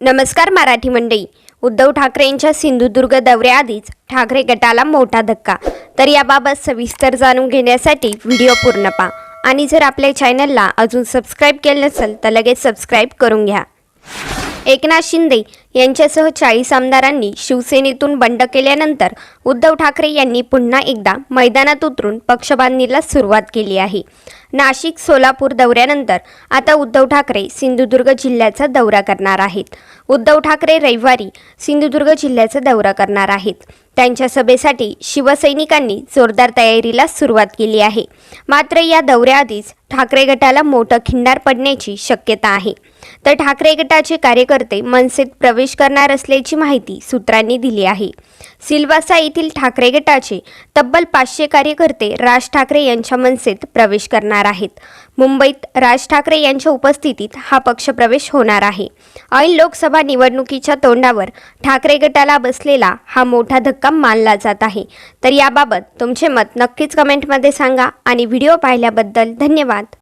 नमस्कार मराठी मंडळी. उद्धव ठाकरेंच्या सिंधुदुर्ग दौऱ्याआधीच ठाकरे गटाला मोठा धक्का. तर याबाबत सविस्तर जाणून घेण्यासाठी व्हिडिओ पूर्ण पहा. आणि जर आपल्या चॅनलला अजून सबस्क्राईब केलं नसेल तर लगेच सबस्क्राईब करून घ्या. एकनाथ शिंदे यांच्यासह चाळीस आमदारांनी शिवसेनेतून बंड केल्यानंतर उद्धव ठाकरे यांनी पुन्हा एकदा मैदानात उतरून पक्षबांधणीला सुरुवात केली आहे. नाशिक सोलापूर दौऱ्यानंतर आता उद्धव ठाकरे सिंधुदुर्ग जिल्ह्याचा दौरा करणार आहेत. उद्धव ठाकरे रविवारी सिंधुदुर्ग जिल्ह्याचा दौरा करणार आहेत. त्यांच्या सभेसाठी शिवसैनिकांनी जोरदार तयारीला सुरुवात केली आहे. मात्र या दौऱ्याआधीच ठाकरे गटाला मोठं खिंडार पडण्याची शक्यता आहे. तर ठाकरे गटाचे कार्यकर्ते मनसेत प्रवेश करणार असल्याची माहिती सूत्रांनी दिली आहे. सिल्वासा येथील ठाकरे गटाचे तब्बल पाचशे कार्यकर्ते राज ठाकरे यांच्या मनसेत प्रवेश करणार आहेत. मुंबईत राज ठाकरे यांच्या उपस्थितीत हा पक्षप्रवेश होणार आहे. ऐन लोकसभा निवडणुकीच्या तोंडावर ठाकरे गटाला बसलेला हा मोठा धक्का मानला जात आहे. तर याबाबत तुमचे मत नक्कीच कमेंटमध्ये सांगा आणि व्हिडिओ पाहिल्याबद्दल धन्यवाद.